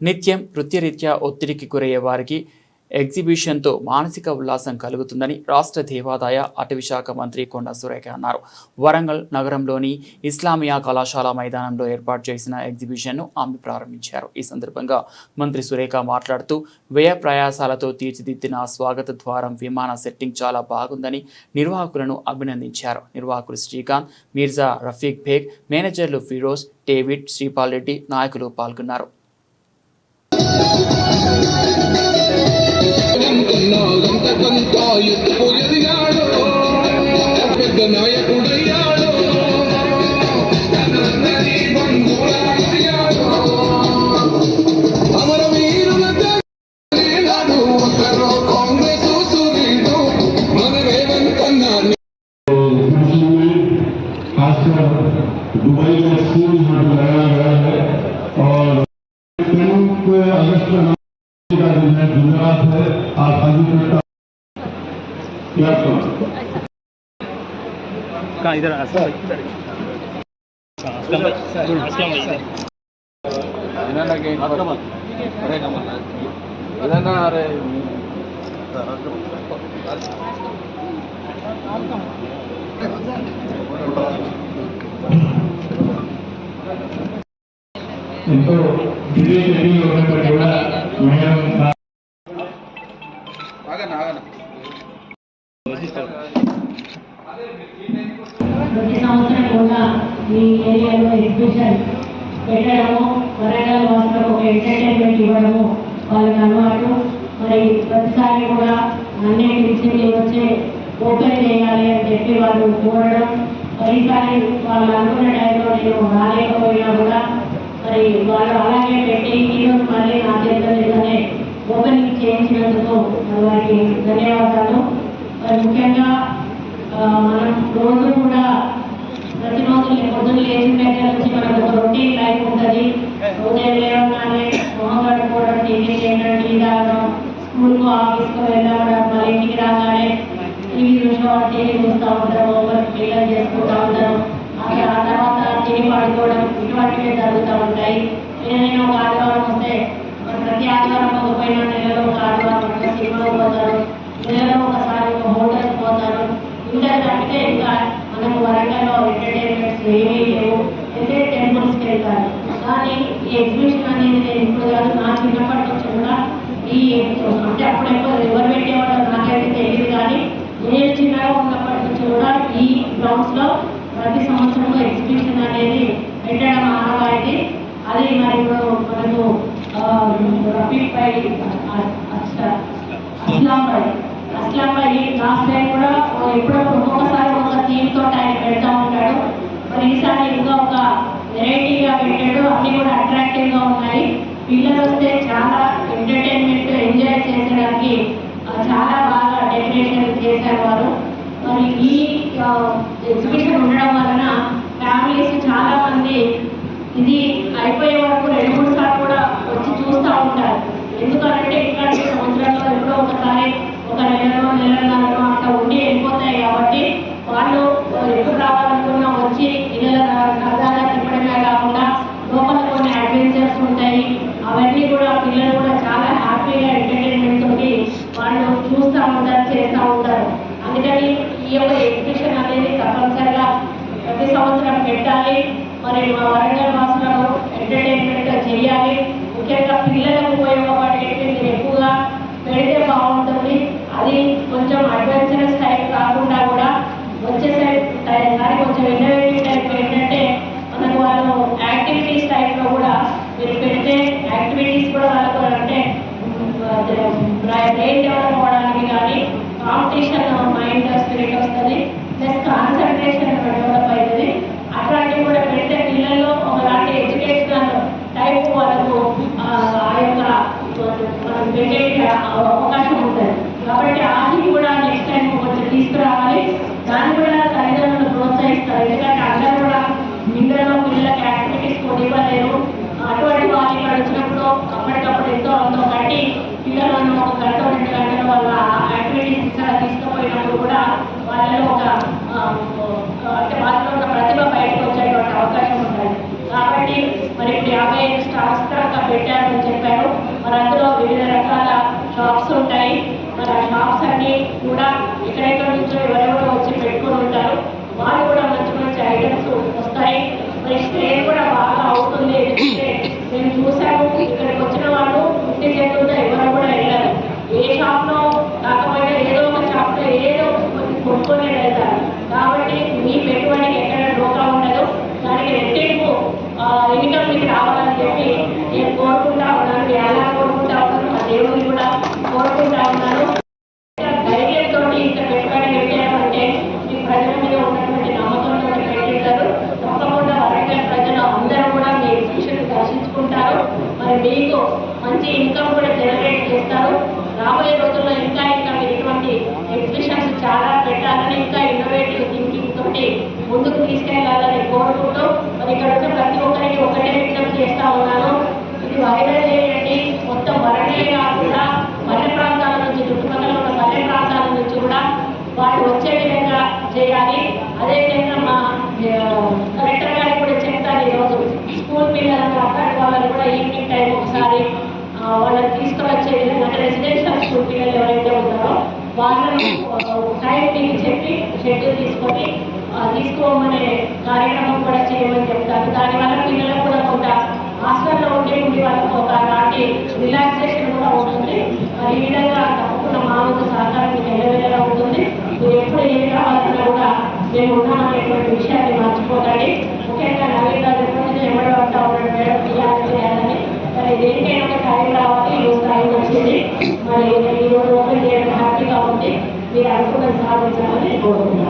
నిత్యం వృత్తిరీత్యా ఒత్తిడికి గురయ్యే వారికి ఎగ్జిబిషన్తో మానసిక ఉల్లాసం కలుగుతుందని రాష్ట్ర దేవాదాయ అటవీశాఖ మంత్రి కొండ సురేఖ అన్నారు. వరంగల్ నగరంలోని ఇస్లామియా కళాశాల మైదానంలో ఏర్పాటు చేసిన ఎగ్జిబిషన్ను ఆమె ప్రారంభించారు. ఈ సందర్భంగా మంత్రి సురేఖ మాట్లాడుతూ వ్యయ ప్రయాసాలతో తీర్చిదిద్దిన స్వాగత ద్వారం విమాన సెట్టింగ్ చాలా బాగుందని నిర్వాహకులను అభినందించారు. నిర్వాహకులు శ్రీకాంత్ మీర్జా రఫీక్ బేగ్ మేనేజర్లు ఫిరోజ్ డేవిడ్ శ్రీపాల్ రెడ్డి నాయకులు పాల్గొన్నారు. दुबई में स्कूल यहाँ पे लगाया गया है और एक अगस्त का दिन है गुजरात है आज़ादी इधर अरे ఎంతో బిజీ షెడ్యూల్ ఉన్నప్పటికీ కూడా మేడం ప్రతి సంవత్సరం కూడా ఈ ఏరియాలో ఎగ్జిబిషన్ పెట్టడము వరంగల్ వాసులకు ఒక ఎంటర్టైన్మెంట్ ఇవ్వడము వాళ్ళకి అలవాటు. మరి ప్రతిసారి కూడా అన్ని నుంచి వచ్చే ఓపెన్ చేయాలి అని చెప్పి వాళ్ళు కోరడం. మరి ఈసారి వాళ్ళు అనుకున్న టైంలో నేను రాలేకపోయినా కూడా వస్తాయి వాళ్ళు అలాగే పెట్టి ఈరోజు మళ్ళీ నా చేతుల మీదనే ఓపెనింగ్ చేయించినందుకు వారికి ధన్యవాదాలు. మరి ముఖ్యంగా మనం రోజు కూడా ప్రతిరోజు పొద్దున్న లేచిన దగ్గర నుంచి మనకు ఒక రొటీన్ లైఫ్ ఉంటుంది. ఉదయం లేవగానే మొహం కట్టుకోవడం టీవీ చేయడం టీ తాగడం స్కూల్కు ఆఫీస్కు వెళ్ళడం మళ్ళీ ఇంటికి రాగానే టీవీ చూసుకోవడం టీవీ చూస్తూ ఉంటారు హోంవర్క్ క్లియర్ చేసుకుంటూ ఉంటారు ఆ తర్వాత తిని పడుకోవడం ఇటువంటివి జరుగుతూ ఉంటాయి. ఏదైనా ఒక ఆదివారం వస్తే ప్రతి ఆదివారం పోకపోయినా నెలలో ఒక ఆదివారం ఒక సినిమాకి పోతారు నెలలో ఒకసారి ఒక హోటల్కి పోతారు ఇంకా తప్పితే ఇంకా మనకు వరంగల్లో ఎంటర్టైన్మెంట్స్ ఏమీ లేవు. అయితే టెంపుల్స్కి వెళ్తారు కానీ ఈ ఎగ్జిబిషన్ అనేది నేను ఇప్పుడు కాదు నా చిన్నప్పటి నుంచి కూడా ఈ అంటే అప్పుడు రివర్ ఎవరు పెట్టేవాళ్ళో నాకైతే తెలియదు కానీ నేను చిన్నగా ఉన్నప్పటి నుంచి కూడా ఈ గ్రౌండ్స్లో ప్రతి సంవత్సరంలో ఎగ్జిబిషన్ అనేది పెట్టడం ఆనవాయితీ. అది మరి ఇప్పుడు మనకు ఆ, రఫీక్ పై అస్లాం పై అస్లాం పై లాస్ట్ టైం కూడా ఎప్పుడో ఒక్కొక్కసారి ఒక థీమ్ తోటి ఆయన పెడతా ఉంటాడు. మరి ఈసారి ఇంకా ఒక వెరైటీగా పెట్టాడు. అన్ని కూడా అట్రాక్టివ్గా ఉన్నాయి. పిల్లలు వస్తే చాలా ఎంటర్టైన్మెంట్ ఎంజాయ్ చేసేదానికి చాలా బాగా డెకరేషన్ చేశారు వారు. మరి ఈ ఎడ్యుకేషన్ ఉండడం వలన ఫ్యామిలీస్ చాలా మంది ఇది అయిపోయే వరకు రెండు మూడు సార్లు కూడా వచ్చి చూస్తూ ఉంటారు. ఎందుకంటే ఇట్లాంటి సంవత్సరాల్లో ఎప్పుడో ఒకసారి ఒక నెలలో నెలన్నరలో అట్లా ఉండి వెళ్ళిపోతాయి కాబట్టి వాళ్ళు ఎప్పుడు రావాలనుకున్నా వచ్చి ఇళ్ళ సరదాగా తిప్పడమే కాకుండా లోపల కొన్ని అడ్వెంచర్స్ ఉంటాయి అవన్నీ కూడా పిల్లలు కూడా చాలా హ్యాపీగా ఎంటర్టైన్మెంట్ తోటి వాళ్ళు చూస్తూ ఉంటారు చేస్తూ ఉంటారు అందుకని ఈ యొక్క ఎగ్జిబిషన్ అనేది తప్పనిసరిగా ప్రతి సంవత్సరం పెట్టాలి. మరి మా వరంగల్ వాసులను ఎంటర్టైన్మెంట్ చేయాలి. ముఖ్యంగా పిల్లలకు ఉపయోగపడేవి మీరు ఎక్కువగా పెడితే బాగుంటుంది. అది కొంచెం అడ్వెంచరస్ టైప్ కాకుండా కూడా వచ్చేసరి కొంచెం ఇన్నోవేటివ్ టైప్ ఏంటంటే మనకు వాళ్ళు యాక్టివిటీస్ టైప్లో కూడా మీరు పెడితే యాక్టివిటీస్ కూడా వాళ్ళకు అంటే బ్రెయిన్ డెవలప్ అవ్వడానికి కానీ కాంపిటీషన్ మైండ్ స్పిరిట్ వస్తుంది ప్లస్ కాన్సన్ట్రేషన్ డెవలప్ అవుతుంది అట్లాంటివి కూడా పెడితే పిల్లల్లో ఒకలాంటి ఎడ్యుకేషనల్ టైప్ వాళ్ళకు ఆ ఆ యొక్క మనం పెట్టే అవకాశం ఉంటుంది. కాబట్టి అది కూడా నెక్స్ట్ టైం కొంచెం తీసుకురావాలి. దాన్ని కూడా తల్లిదండ్రులు ప్రోత్సహిస్తారు. ఎందుకంటే అందరూ కూడా ఇందులో పిల్లలకి యాక్టివిటీస్ కూడా ఇవ్వలేరు అటువంటి వాళ్ళు ఇక్కడ వచ్చినప్పుడు అప్పటికప్పుడు ఎంతో అంతో కట్టి పిల్లలను ఒక గంట రెండు గంటలు వాళ్ళ యాక్టివిటీస్ ఇక్కడ తీసుకుపోయినప్పుడు కూడా వాళ్ళలో ఒక ఆ, అంటే వాళ్ళలో ఒక ప్రతిభ బయటకు వచ్చేటువంటి అవకాశం ఉంటుంది. కాబట్టి మరి యాభై ఐదు స్టార్స్ దాకా పెట్టారని చెప్పారు మరి అందులో వివిధ రకాల షాప్స్ ఉంటాయి. వాళ్ళని తీసుకువచ్చే విధంగా అంటే రెసిడెన్షియల్ స్కూల్ పిల్లలు ఎవరైతే ఉంటారో వాళ్ళని టైం చెప్పి షెడ్యూల్ తీసుకొని తీసుకోమనే కార్యక్రమం కూడా చేయమని చెప్తారు. దానివల్ల పిల్లలకు కూడా కొంత హాస్టల్లో ఉండే ఉండి వాళ్ళకు ఒక నాటి రిలాక్సేషన్ కూడా ఉంటుంది మరి ఈ విధంగా తప్పకుండా మా యొక్క సహకారం మీకు ఉంటుంది. ఎప్పుడు ఏ కావాలన్నా కూడా మేము ఉన్నామనేటువంటి విషయం cao trong ý của